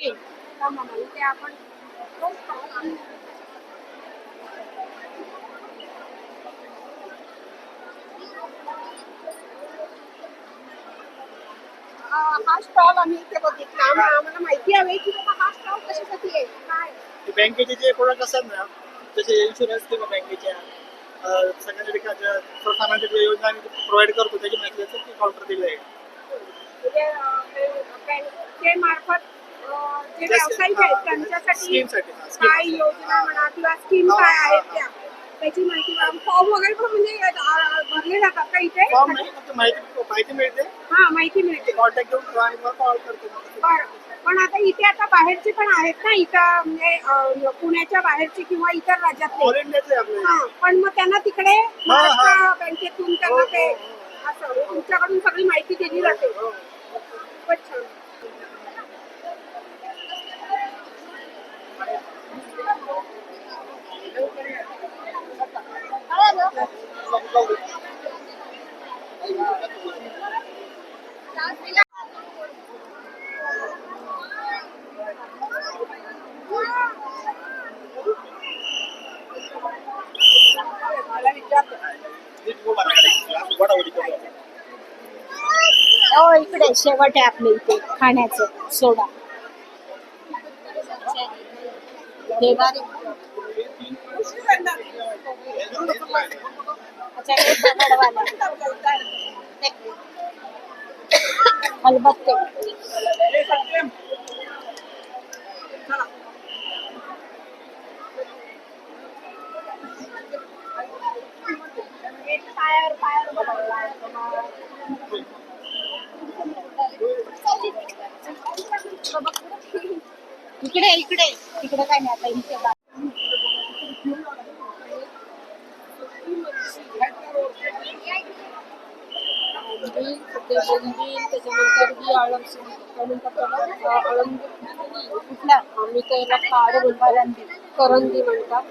इथे आपण तो stall आहे. अं, हा स्टॉल आम्ही इथे बघितला. आम्हा- आम्हाला माहिती हवी की हा स्टॉल कशासाठी आहे? काय? ते बँकेचे जे प्रोडक्ट असतात ना जसे इन्शुरन्स किंवा बँकेच्या अं, सगळ्या ज्या सर्वसामान्य ज्या योजना आम्ही प्रोव्हाइड करतो त्याची माहिती असते ती काउंटर दिलं आहे. म्हणजे बँकेमार्फत अं, जे व्यावसायिक आहेत हा, त्यांच्यासाठी हा. काय योजना म्हणा किंवा स्कीम हा, काय हा, आहेत हा. त्या? त्याची माहिती फॉर्म वगैरे पण म्हणजे भरले जातात का इथे? फॉर्म नाही फक्त माहिती मिळते. हा माहिती मिळते. कॉन्टॅक्ट घेऊन आणि मग कॉल करतो बरं. पण आता इथे आता बाहेरची पण आहेत ना इथं म्हणजे पुण्याच्या बाहेरची किंवा इतर राज्यातले. हा पण मग त्यांना तिकडे महाराष्ट्र बँकेतून त्यांना हो, ते हो, हो. असं तुमच्याकडून सगळी माहिती दिली जाते. हो. खूपच छान. हो इकडे शेवट आहे आपल्या इथे. खाण्याचं. सोडा. देवारी. अच्छा हे अलबत्ते इकडे इकडे इकडे काय नाही आता इथे त्याच्यानंतर ही आळम कुठला आम्ही त्याला म्हणतात करंदी म्हणतात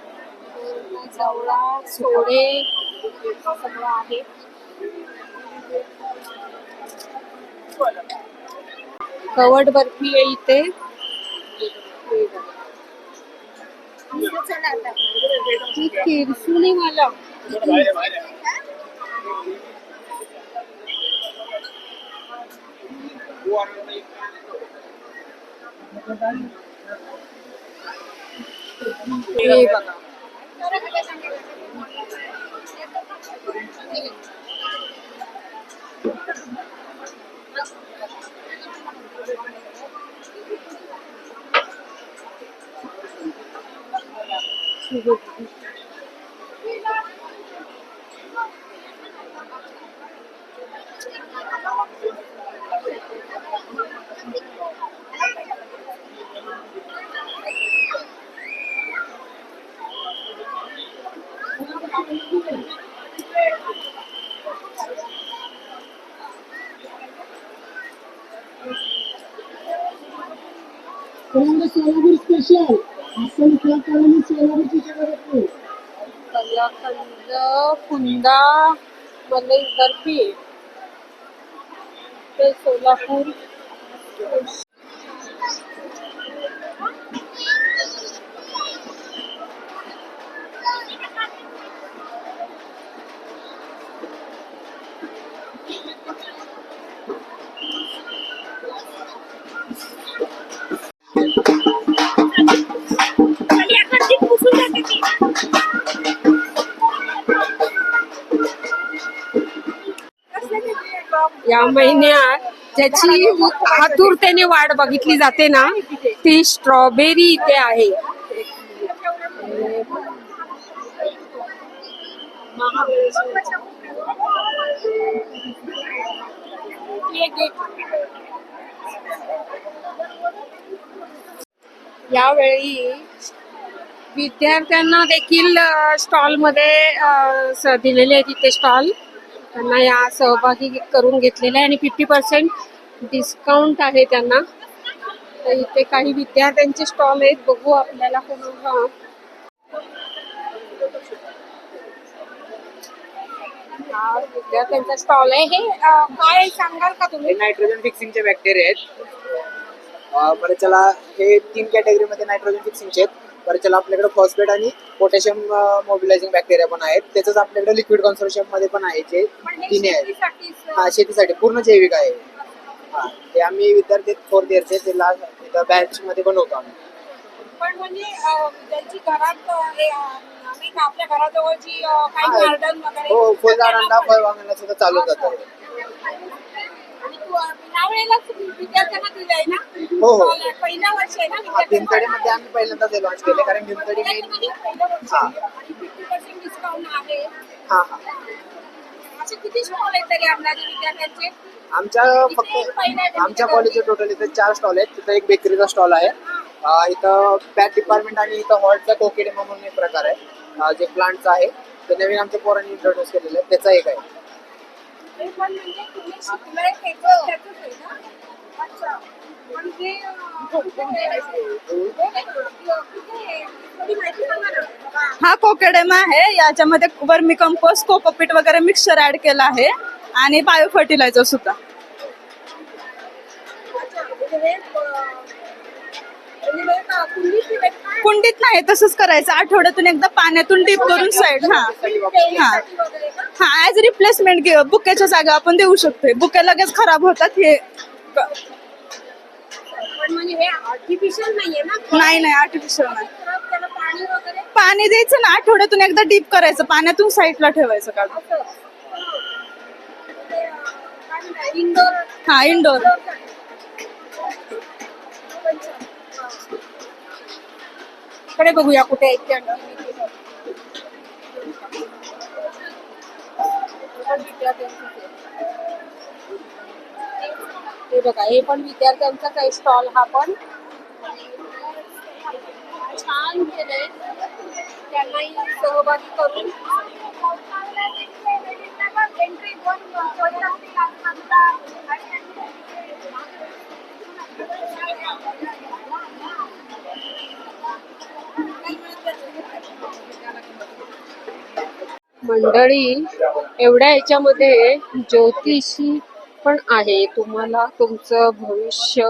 जवळा सोडे सगळं आहे. कवड बर्फी आहे. इथे हे मला हे बघा सोलापूर मलाई बर्फी ते सोलापूर. या महिन्यात ज्याची आतुरतेने वाट बघितली जाते ना ती स्ट्रॉबेरी इथे आहे. यावेळी विद्यार्थ्यांना देखील स्टॉलमध्ये दिलेले आहेत इथे स्टॉल त्यांना या सहभागी करून घेतलेले आहे आणि फिफ्टी पर्सेंट डिस्काउंट आहे त्यांना. तर इथे काही विद्यार्थ्यांचे स्टॉल आहेत. बघू आपल्याला कोण हा विद्यार्थ्यांचा स्टॉल आहे. हे काय सांगाल का तुम्ही? नायट्रोजन फिक्सिंगचे बॅक्टेरिया आहेत. बरं चला हे तीन कॅटेगरीमध्ये नायट्रोजन फिक्सिंगचे आहेत. परत त्याला आपल्याकडे फॉस्फेट आणि पोटॅशियम मोबिलायझिंग बॅक्टेरिया पण आहेत. त्याचंच आपल्याकडे लिक्विड कन्सोर्शियममध्ये पण आहे जे पण तिन्ही आहेत हा शेतीसाठी. पूर्ण जैविक आहे. हा ते आम्ही विद्यार्थी फोर्थ इयरचे ते लास्ट बॅच मध्ये बनवतो आम्ही. पण म्हणजे अं, ज्यांची घरात हे, आपल्या काही हा. गार्डन वगैरे हो त्यांना फुलझाडांना पण- फळबागांना सुद्धा चालू जातं हो, हो. आम्ही पहिल्यांदा ते लॉन्च केले कारण भीमतडी मेन हा. हा हा. आमच्या फक्त आमच्या कॉलेजचे टोटल इथे चार स्टॉल आहेत. तिथं एक बेकरीचा स्टॉल आहे. इथं पॅक डिपार्टमेंट आणि इथं हॉलचा कोकेडेमा म्हणून एक प्रकार आहे. जे प्लांटचा आहे ते नवीन आमच्या पोरांनी इंट्रोड्यूस केलेलं आहे. त्याचा एक आहे. पण म्हणजे तुम्ही शिकलाय त्याचं त्याचंच आहे ना अच्छा पण माहिती सांगा ना. हा कोकेडेमा आहे याच्यामध्ये वर्मी कंपोस्ट कोकोपीट वगैरे मिक्सचर ऍड केलं आहे आणि बायो फर्टिलायझर सुद्धा अच्छा, म्हणजे हे, कुंडीत नाही तसंच करायचं. आठवड्यातून एकदा पाण्यातून डीप करून साईड हा. हा? हा ऍज रिप्लेसमेंट बुकेच्या जागा आपण देऊ शकतो बुके लगेच खराब होतात हे म्हणजे नाही नाही आर्टिफिशियल नाही. पाणी द्यायचं ना आठवड्यातून एकदा डीप करायचं. पाण्यातून साईडला ठेवायचं काढून. हा इंडोर इकडे बघूया कुठे आहेत ते. आहे. हे बघा हे पण विद्यार्थ्यांचाच आहे स्टॉल हा पण. छान केलंय. त्यांनाही सहभागी करून. मंडळी एवढ्या याच्यामध्ये ज्योतिषी पण आहे. तुम्हाला तुमचं भविष्य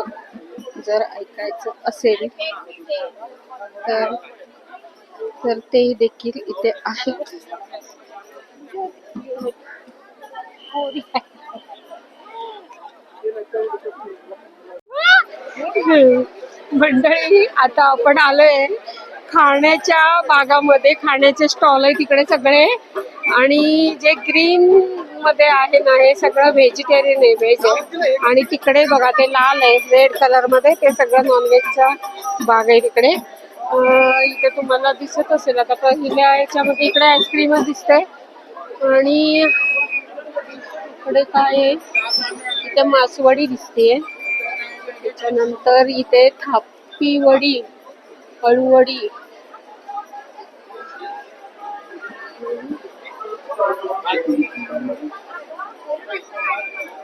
जर ऐकायचं असेल तर तर ते देखील इथे आहे. मंडळी आता आपण आलोय खाण्याच्या बागामध्ये खाण्याचे स्टॉल आहे तिकडे सगळे. आणि जे ग्रीन मध्ये आहे ना हे सगळं व्हेजिटेरियन आहे व्हेज आहे. आणि तिकडे बघा ते लाल आहे रेड कलरमध्ये ते सगळं नॉनव्हेजचा बाग आहे तिकडे. इथे तुम्हाला दिसत असेल आता पहिल्या याच्यामध्ये इकडे आईस्क्रीम दिसते आणि इकडे काय आहे? इथे मासवडी दिसतेय. त्याच्यानंतर इथे थापी वडी अळूवडी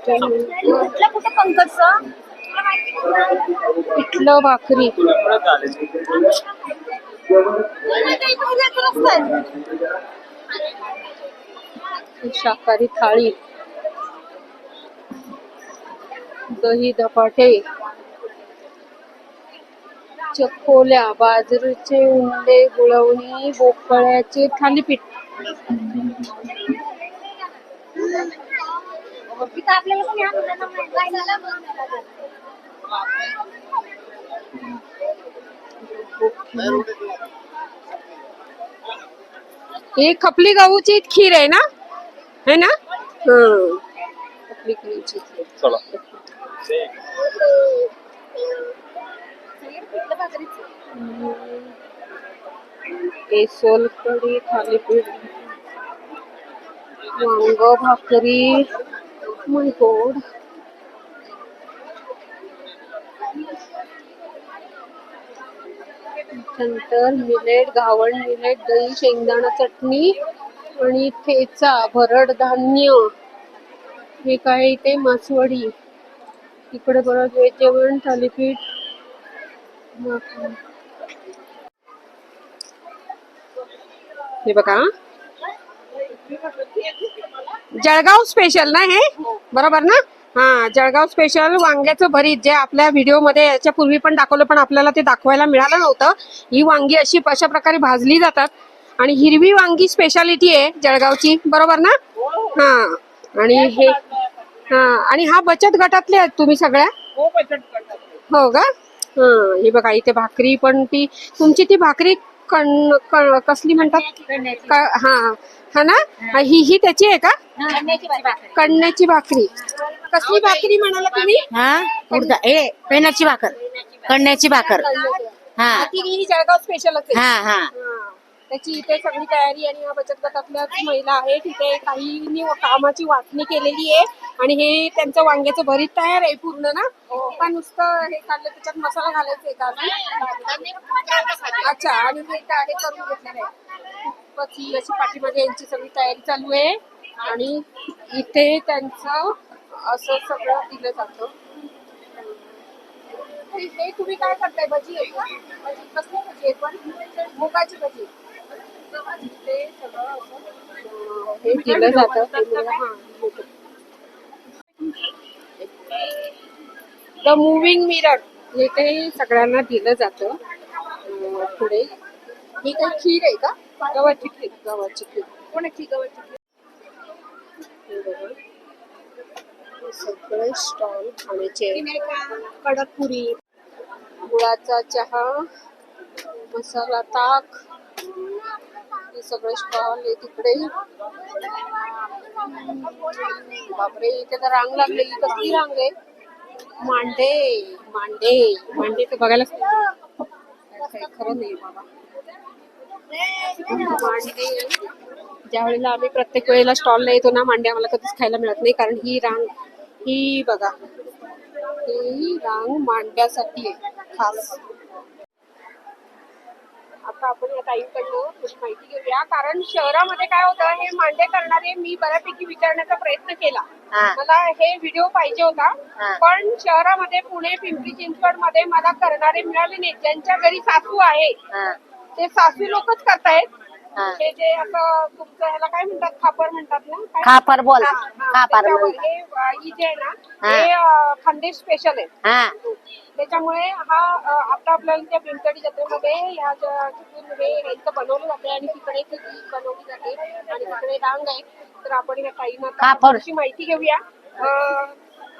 कुठलं कुठं पंकज पिठलं भाकरी. शाकाहारी थाळी. दही धपाटे. चकोल्या बाजरीचे उंडे गुळवणी भोपळ्याचे थालीपीठ. ही खपली गहूची खीर आहे ना? है ना? हं. खपली गहूची खीर. हे सोलकढी थालीपीठ. वांग भाकरी my नंतर मिलेट घावण मिलेट दही शेंगदाणा चटणी आणि ठेचा भरड धान्य. हे काय इथे मासवडी. इकडे परत जेवण थालीपीठ. हे बघा जळगाव स्पेशल ना हे? बरोबर ना? हा जळगाव स्पेशल वांग्याचं भरीत जे आपल्या व्हिडिओमध्ये याच्या पूर्वी पण दाखवलं पण आपल्याला ते दाखवायला मिळालं नव्हतं. ही वांगी अशी अशा प्रकारे भाजली जातात. आणि हिरवी वांगी स्पेशालिटी आहे जळगावची. बरोबर ना? हा. आणि हे हा. आणि हा बचत गटातले आहेत तुम्ही सगळ्या? हो. हो का? हा. हे बघा इथे भाकरी पण ती तुमची ती भाकरी कण कसली म्हणतात? क- हा हा ना? हा, ही ही त्याची आहे का? कणण्याची भाकरी. कसली भाकरी म्हणाला तुम्ही? हा उडदा. ए पेनाची भाकर. कण्याची भाकर. हा. ती ही जळगाव स्पेशल हा हा. हा. त्याची इथे सगळी तयारी आणि या बचत गटातल्या महिला आहेत. इथे काहींनी कामाची वाटणी केलेली आहे आणि हे त्यांचं वांग्याचं भरीत तयार आहे पूर्ण ना? का नुसतं हे काढलं त्याच्यात मसाला घालायचा आहे का? अच्छा आणि हे काय हे करून घेतलेलं आहे. खूपच ही अशी पाठीमागे यांची सगळी तयारी चालू आहे. आणि इथे त्यांचं असं सगळं दिलं जातं. हे हे तुम्ही काय करताय? भजी आहे का? भजी कसली भजी आहे पण? मुगाची भजी. ते हे दिलं जातं. हां. द मुव्हिंग मिरर हे ते सगळ्यांना दिलं जातं. पुढे. ही काही खीर आहे का? गव्हाची खीर. गव्हाची खीर. कोणाची गव्हाची खीर? सगळे स्टॉल खाण्याचे. कडक पुरी. गुळाचा चहा मसाला ताक. हे सगळे स्टॉल आहे तिकडे बापरे इथे तर रांग लागलेली कसली रांग आहे? मांडे मांडे. मांडे तर बघायलाच खरं नाही बाबा. मांडे ज्या वेळेला आम्ही प्रत्येक वेळेला स्टॉलला येतो ना मांडे आम्हाला कधीच खायला मिळत नाही कारण ही रांग ही बघा ही रांग मांड्यासाठी आहे खास. आता आपण या ताईंकडनं थोडी माहिती घेऊया. कारण शहरामध्ये काय होतं हे मांडे करणारे मी बऱ्यापैकी विचारण्याचा प्रयत्न केला. हा. मला हे व्हिडिओ पाहिजे होता. हा. पण शहरामध्ये पुणे पिंपरी चिंचवडमध्ये मला करणारे मिळाले नाही ज्यांच्या घरी सासू आहे हा. ते सासू लोकच करतायत. हा. जे असं तुमचं ह्याला काय म्हणतात खापर म्हणतात ना काय? खापर बोल हा, हा. खापर त्याच्यामुळे. हे अ, ही जे आहे ना हा. अ, खानदेश स्पेशल आहे हा त्याच्यामुळे हा अ, आता आपल्याला त्या भीमतडी जत्रेमध्ये ह्या ज्या तिथून हे यांचं बनवलं जाते आणि तिकडे ती बनवली जाते आणि तिकडे डांग आहे तर आपण ह्या ताईंना आता कापड. थोडीशी माहिती घेऊया अ,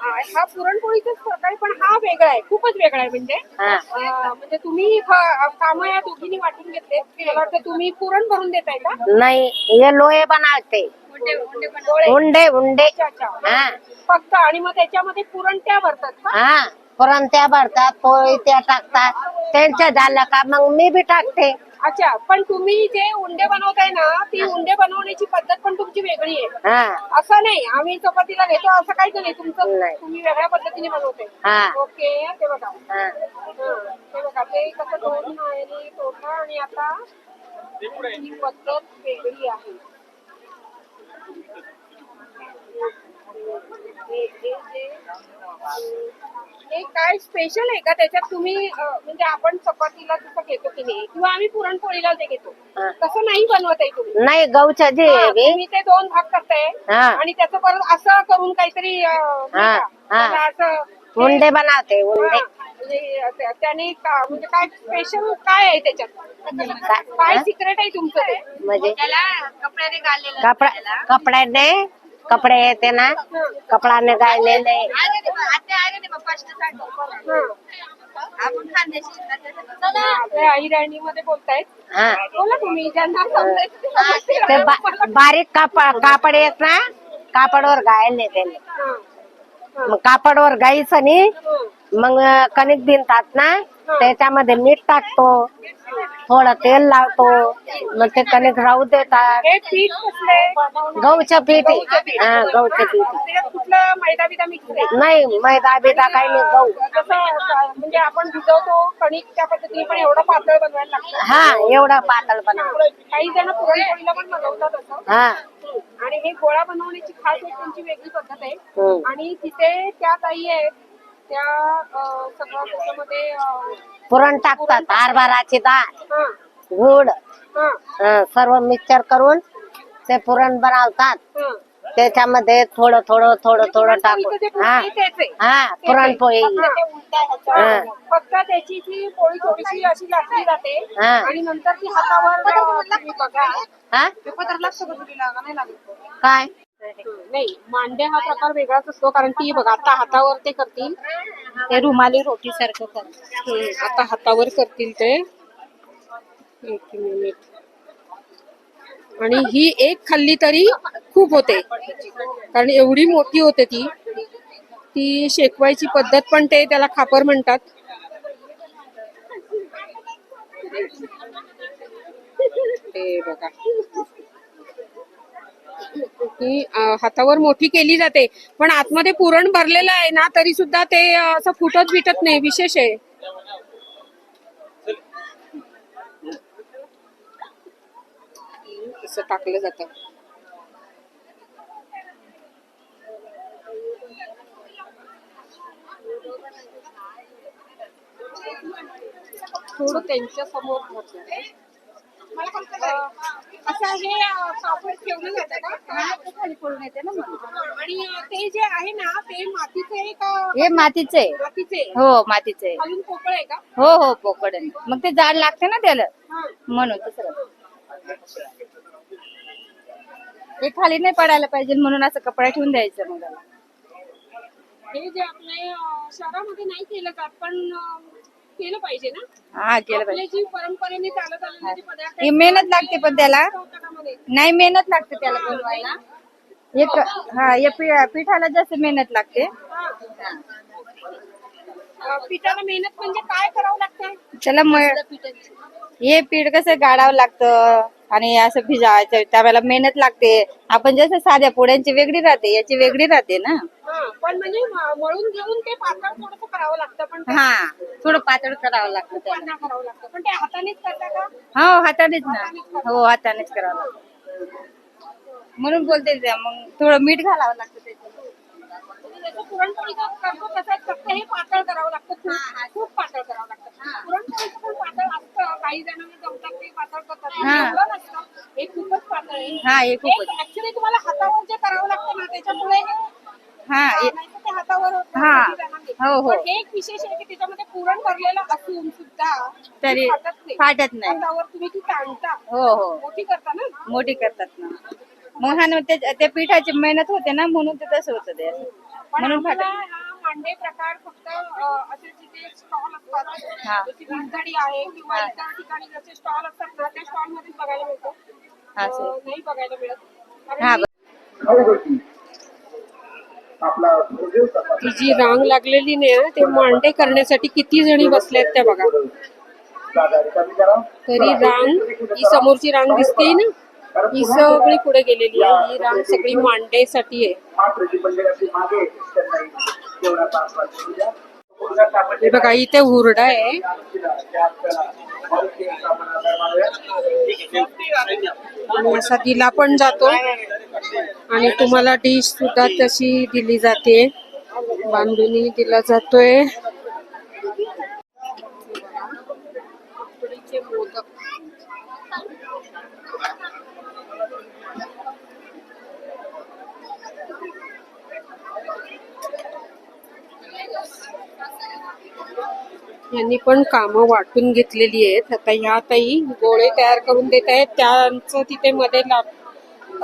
हा पुरणपोळीचाच प्रकार आहे, पण हा वेगळा आहे खूपच वेगळा आहे. म्हणजे हा. अ, म्हणजे तुम्ही काम या दोघींनी वाटून घेतले मला वाटतं तुम्ही पुरण भरून देताय का? नाही ये लोहे बनावते. गोळे. उंडे उंडे अच्छा अच्छा. हा. फक्त आणि मग त्याच्यामध्ये पुरण त्या भरतात का? हा पुरण त्या भरतात पोळी त्या टाकतात. त्यांचं झालं का मग मी बी टाकते. अच्छा पण तुम्ही जे उंडे बनवताय ना ती उंडे बनवण्याची पद्धत पण तुमची वेगळी आहे. हा. असं नाही आम्ही चपातीला घेतो असं काहीच नाही. तुमचं नाही. तुम्ही वेगळ्या पद्धतीने बनवताय. हा. ओके ते बघा. हा. हा, ते बघा. ते कसं दोन आहे तोडलं आणि आता ही पद्धत वेगळी आहे. हे- हे हे काय स्पेशल आहे का त्याच्यात तुम्ही अं, म्हणजे आपण चपातीला जसं घेतो की नाही किंवा आम्ही पुरणपोळीला जे घेतो हा. तसं नाही बनवत आहे तुम्ही नाही गहूचं जे हा, आहे बे, तुम्ही ते दोन भाग करताय हा. आणि त्याचं परत असं करून काहीतरी अं, नाही हा, का? हा. त्याला असं ते- उंडे बनावते उंडे हा, म्हणजे त्या- त्याने का- म्हणजे काय स्पेशल काय आहे त्याच्यात काय? काय हा? सिक्रेट आहे तुमचं ते म्हणजे कपड्याने गाळलेलं कपडा कपड्याने कपडे येते ना कपडाने मध्ये बोलतायत. हा. बोला तुम्ही ज्यांना समजायचं ते बा- बारीक कापड कापड येत ना कापडवर गायले त्याने हा, मग कापडवर गाईच आणि. मग कणिक बिनतात ना त्याच्यामध्ये मीठ टाकतो थोडं तेल लावतो मग ते कणिक राहू देतात. हे पीठ कसले? गहूचं पीठ. हा गहूचं पीठ. कुठलं मैदा बिदा मिक्स नाही मैदा बिदा काही नाही गहू. म्हणजे आपण भिजवतो कणिक त्या पद्धतीने पण एवढं पातळ बनवायला लागतं. हा एवढा पातळ बनव काही जण पुरणपोळीला पण बनवतात असं. हा. आणि हे गोळा बनवण्याची खास एक त्यांची वेगळी पद्धत आहे. हम्म. आणि तिथे त्या ताई आहेत त्या अं, सगळं त्याच्यामध्ये अं, पुरण टाकतात हरभराची डाळ. गुड सर्व मिक्सर करून ते पुरण बनवतात. त्याच्यामध्ये थोडं थोडं थोडं थोडं पुरणपोळीचं जे टाकून हा. हा पुरणपोळी फक्त. हा. त्याची ती पोळी थोडीशी अशी लाटली जाते हा. आणि नंतर ती हातावर बघा. हा? काय? नाही मांडे हा प्रकार वेगळाच असतो कारण ती बघा आता हातावर ते करतील. ते रुमाली रोटी सारखं करतात आता हातावर करतील ते. एक मिनिट. आणि ही एक खाल्ली तरी खूप होते. कारण एवढी मोठी होते ती. ती शेकवायची पद्धत पण ते त्याला खापर म्हणतात. ते बघा. ही हातावर मोठी केली जाते. पण आतमध्ये पुरण भरलेलं आहे ना तरी सुद्धा ते असं फुटत बिटत नाही विशेष आहे. असं टाकलं जातं. थोडं त्यांच्यासमोर असं हे अं, पापड ठेवलं जातं का खाली पडून येते ना मग. आणि अं, ते जे आहे ना ते मातीचे आहे का हे मातीचे मातीचे हो मातीचे अजून पोकळ आहे का हो हो पोकड आहे. मग ते जाड लागते ना त्याला हा. म्हणून दुसरं हे खाली नाही पडायला पाहिजे म्हणून असं कपडा ठेवून द्यायचं मग त्याला. हे जे आपले अं, शहरामध्ये नाही केलं जात पण अं, केलं पाहिजे ना? हा केलं पाहिजे. जी परंपरेने चालत आलेले जे पदार्थ हे मेहनत लागते पण त्याला. नाही मेहनत लागते त्याला बनवायला. एक हा या पी- पिठाला जास्त मेहनत लागते. अं, पिठाला मेहनत म्हणजे काय करावं लागतं? त्याला म- हे पीठ कसं गाडावं लागतं? आणि असं भिजावायचं त्यावेळेला मेहनत लागते. आपण जसं साध्या पोळ्यांची वेगळी राहते याची वेगळी राहते ना. हा, पण म्हणजे मळून घेऊन ते पातळ थोडस करावं लागतं पण हा थोडं पातळ करावं लागतं त्याला. करावं लागतं. पण ते हातानेच करता का? हो हातानेच ना. हो हातानेच करावं लागतं. म्हणून बोलते ते, मग थोडं मीठ घालावं लागतं त्याच्यात. पुरणपोळीचं करतो तसंच फक्त हे पातळ करावं लागतं. खूप खूप पातळ करावं लागतं. पुरणपोळीचं पण पातळ असतं. काही जणांना जमतात ते पातळ करतात. हा. एवढं नसतं. हे खूपच पातळ हा हे खूपच. ऍक्च्युली तुम्हाला हातावर जे करावं लागतं ना त्याच्यामुळे हे हा हे- नाहीतर ते हातावर होतं, हा. कधी जाणार नाही. हो, हो. पण हे एक विशेष आहे की त्याच्यामध्ये पुरण भरलेलं असून सुद्धा तरी ती फाटत नाही. हातावर तुम्ही ती ताणता हो हो. मोठी करता ना? मोठी करतात ना. मग हा ना त्या त्या पिठाची मेहनत होते ना म्हणून ते तसं होतं ते पण म्हणून हा मांडे प्रकार फक्त अं, असे जिथे स्टॉल हा. असतात जशी वीजधडी आहे किंवा हा. इतर ठिकाणी जसे स्टॉल असतात ना त्या स्टॉलमध्ये बघायला मिळतो. नाही बघायला मिळत. कारण हा ती जी रांग लागलेली नाही ते मांडे करण्यासाठी किती जणी बसल्यात त्या बघा. तरी रांग ही समोरची रांग दिसते ना? ही सगळी पुढे गेलेली आहे. ही रांग सगळी मांडेसाठी आहे. हे बघा इथे हुरडा आहे. आणि असा दिला पण जातो. आणि तुम्हाला डिश सुद्धा तशी दिली जाते. बांधूनही दिला जातोय. यांनी पण कामं वाटून घेतलेली आहेत. आता ह्या ताई गोळे तयार करून देत आहेत. त्यांचं तिथे मध्ये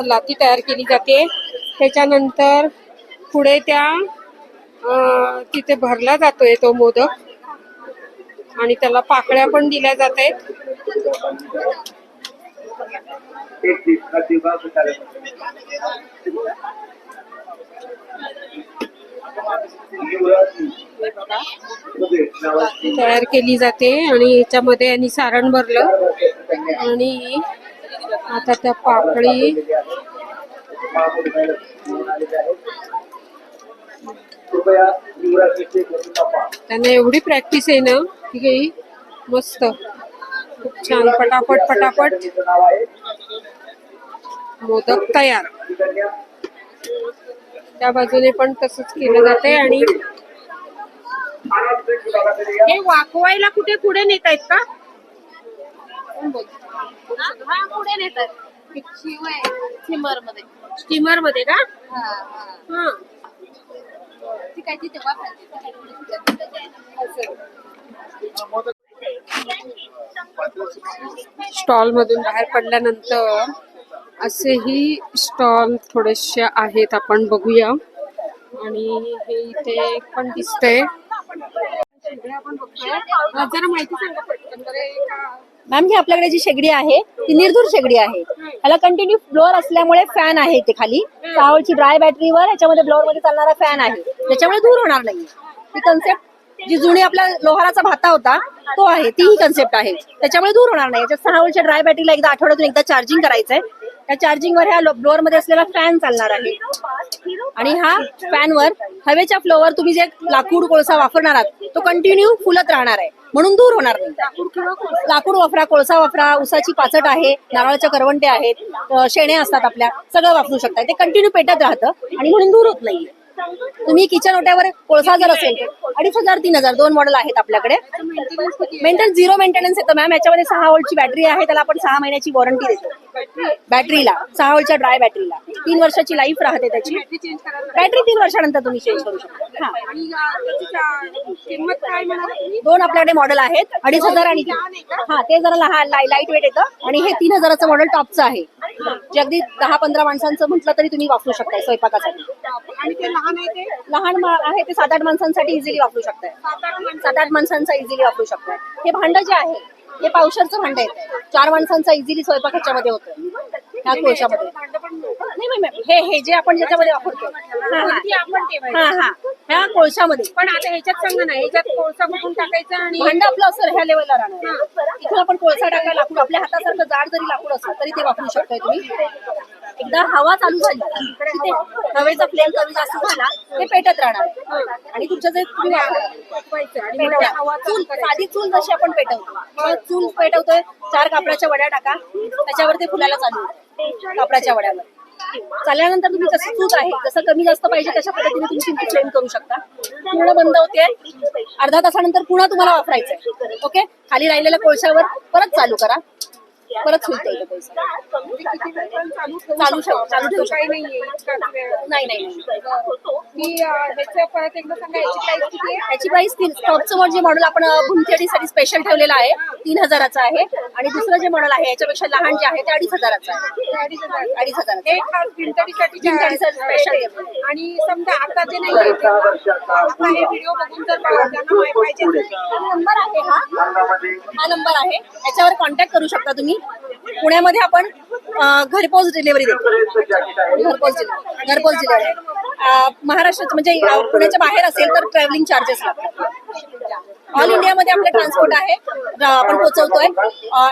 लाती तयार केली जाते. त्याच्यानंतर पुढे त्या तिथे भरला जातोय तो मोदक. आणि त्याला पाकळ्या पण दिल्या जात आहेत. तयार केली जाते आणि याच्यामध्ये यांनी सारण भरलं. आणि आता त्या पापडी त्यांना एवढी प्रॅक्टिस आहे ना की मस्त. खूप छान पटापट पटापट. मोदक तयार. त्या बाजूने पण तसंच केलं जाते आणि हे वाकवायला कुठे पुढे नेत आहेत का? हा पुढे नेतात स्टीमरमध्ये स्टीमरमध्ये का? हा तिथे स्टॉल मधून बाहेर पडल्यानंतर असेही स्टॉल थोडेसे आहेत आपण बघूया. आणि हे इथे पण दिसतंय. आपण बघतोय अं, जरा माहिती सांगा पटकन. बरं का- मॅम ही आपल्याकडे जी शेगडी आहे ती निर्धूर शेगडी आहे. ह्याला कंटिन्यू फ्लोअर असल्यामुळे फॅन आहे ते खाली. सावळची ड्राय बॅटरीवर ह्याच्यामध्ये ब्लोअरमध्ये चालणारा फॅन आहे. त्याच्यामुळे दूर होणार नाही ही कन्सेप्ट जी जुनी आपला लोहाराचा भाता होता तो आहे. ती ही कन्सेप्ट आहे. त्याच्यामुळे दूर होणार नाही. याच्यात सहा ड्राय बॅटरीला एकदा आठवड्यातून एकदा चार्जिंग करायचंय. त्या चार्जिंगवर ह्या ब्लोअरमध्ये असलेला फॅन चालणार आहे. आणि हा फॅनवर हवेच्या फ्लोवर तुम्ही जे लाकूड कोळसा वापरणार आहात तो कंटिन्यू फुलत राहणार आहे. म्हणून दूर होणार नाही. लाकूड वापरा कोळसा वापरा उसाची पाचट आहे नारळाच्या करवंटे आहेत शेणे असतात आपल्या सगळं वापरू शकता ते कंटिन्यू पेटत राहतं आणि म्हणून दूर होत नाही तुम्ही किचन ओट्यावर कोळसा जर असेल तर अडीच हजार तीन हजार दोन मॉडेल आहेत आपल्याकडे. मेंटेनन्स झिरो मेंटेनन्स येतं मॅम याच्यामध्ये सहा वोल्टची बॅटरी आहे त्याला आपण सहा महिन्याची वॉरंटी देतो. बॅटरीला सहा वोल्टच्या ड्राय बॅटरीला तीन वर्षाची लाईफ राहते त्याची. बॅटरी तीन वर्षानंतर तुम्ही चेंज करू शकता. दोन आपल्याकडे मॉडेल आहेत. अडीच हजार आणि हा ते जरा लहान लाइट वेट येतं. आणि हे तीन हजाराचं मॉडेल टॉपचं आहे. जे अगदी दहा पंधरा माणसांचं म्हटलं तरी तुम्ही वापरू शकताय स्वयंपाकासाठी. आणि ते लहान आहे ते? लहान मा- आहे ते सात आठ माणसांसाठी इझिली वापरू शकताय. सात आठ माणसांचा इझिली वापरू शकताय. हे भांड जे आहे हे पावशरचं भांड आहे. चार माणसांचा इझिली स्वयंपाक ह्याच्यामध्ये होतं. ह्या कोळशामध्ये. नाही नाही मॅम हे हे जे आपण ज्याच्यामध्ये वापरतो हा, हा. ती आपण ठेवायची. हा हा. ह्या कोळशामध्ये. पण आता ह्याच्यात सांगा ना ह्याच्यात कोळसा कुठून टाकायचा आणि भांड आपलं असं ह्या लेवलला राहणार इथून आपण कोळसा टाका लाकूड आपल्या हातासारखं जाड जरी लाकूड असलं तरी ते वापरू शकताय तुम्ही. एकदा हवा चालू झाली की ते हवेचा फ्लेम कमी जास्त झाला ते पेटत राहणार. आणि तुमचं जे तुम्ही आणि मग हवा चूल साधी चूल जशी आपण पेटवतो. मग चूल पेटवतोय चार कापडाच्या वड्या टाका. त्याच्यावर ते फुलाला चालू होतं. कापडाच्या वड्यावर चालल्यानंतर तुम्ही जसं चूल आहे जसं कमी जास्त पाहिजे तशा पद्धतीने तुम्ही क्लेम करू शकता. पूर्ण बंद होते अर्धा तासानंतर पुन्हा तुम्हाला वापरायचं ओके खाली राहिलेल्या कोळशावर परत चालू करा. परत सुलतोय तो कोळसा चालू ठेवा चालू ठेवू काही शकता. नाहीये इतका वेळ. नाही नाही नाही. की अं, ह्याचं परत एकदा सांगा याची प्राइस किती आहे? याची प्राइस तीन टॉपचं जे मॉडेल आपण भूमखेडीसाठी स्पेशल ठेवलेलं आहे तीन हजाराचं आहे. आणि दुसरं जे मॉडेल आहे याच्यापेक्षा लहान जे आहे ते अडीच हजाराचं आहे. अडीच हजार. अडीच हजाराचं. हे खास भिंतडीसाठी भिंतडीसाठी special आणि समजा आता जे नाही आहे ते, आता हे व्हिडिओ बघून जर त्यांना माहिती पाहिजे. असेल, हा नंबर आहे हा. हा नंबर आहे. याच्यावर कॉन्टॅक्ट करू शकता तुम्ही. पुण्यामध्ये आपण घरपोच डिलिव्हरी देतो. घरपोच डिलिव्हरी घरपोच डिलिव्हरी महाराष्ट्रात म्हणजे पुण्याच्या बाहेर असेल तर ट्रॅव्हलिंग चार्जेस लागतात. ऑल इंडियामध्ये आपलं ट्रान्सपोर्ट आहे. आपण पोहोचवतोय.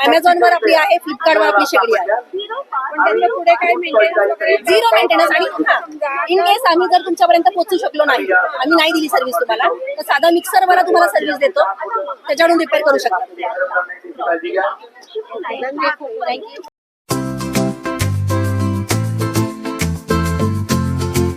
अमेझॉन वर आपली आहे फ्लिपकार्ट वर आपली शेगडी आहे. पुढे काय झिरो मेंटेनन्स आणि इन केस आम्ही जर तुमच्यापर्यंत पोहोचू शकलो नाही आम्ही नाही दिली सर्व्हिस तुम्हाला तर साधा मिक्सर वर तुम्हाला सर्व्हिस देतो. त्याच्यावरून रिपेअर करू शकता. थँक्यू